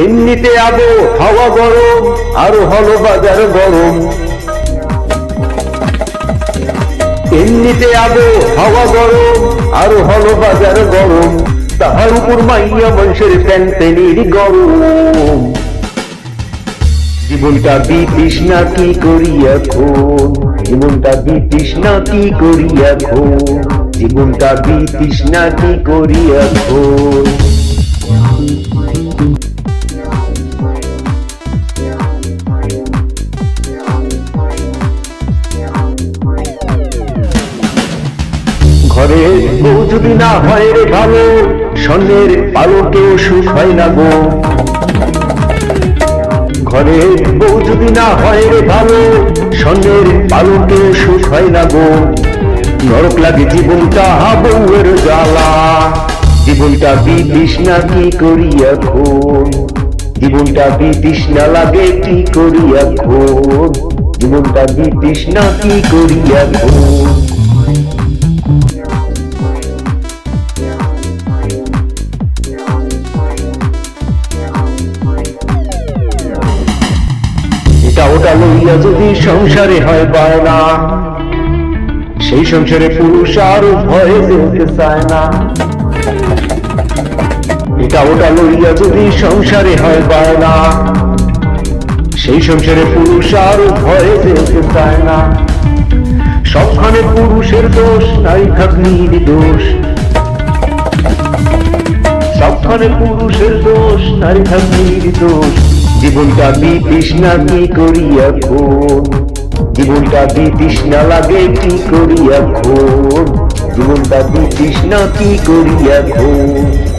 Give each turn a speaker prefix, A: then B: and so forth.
A: এমনিতে আবো হাওয়া গরম আরও হলো বাজার গরম। এমনিতে আবো হাওয়া গরম আরও হলো বাজার গরম। তাহার উপর মাইয়া মানুষের প্যান প্যানির গরম। জীবনটা বিতিস না কি করিয়া খুন জীবনটা বিতিস না কি করিয়া খুন জীবনটা বিতিস না কি করিয়া খুন ঘরে বউ যদি না হয় রে ভালো, স্বর্ণের পালকেও সুখ হয় না গো। ঘরে বউ যদি না হয় রে ভালো, স্বর্ণের পালকেও সুখ হয় না গো। নরক লাগে জীবনটা বউয়ের জ্বালা। জীবনটা বিদিস না কি করিয়া খুন জীবনটা বিদিস না লাগে কি করিয়া খুন জীবনটা বিদিস না কি করিয়া খুন ওটা লইয়া যদি সংসারে হয় বায়না, সেই সংসারে পুরুষ আর ভয়ে যেতে চায় না। এটা ওটা লইয়া যদি সংসারে হয় বায়না, সেই সংসারে পুরুষ আর ভয়ে যেতে চায় না। সবখানে পুরুষের দোষ নারী থাক নির্দোষ সবখানে পুরুষের দোষ নারী থাক নির্দোষ জীবনটা বিতিস না কি করিয়া খুন? জীবনটা বিতিস না লাগে কি করিয়া খুন? জীবনটা বিতিস না কি করিয়া খুন?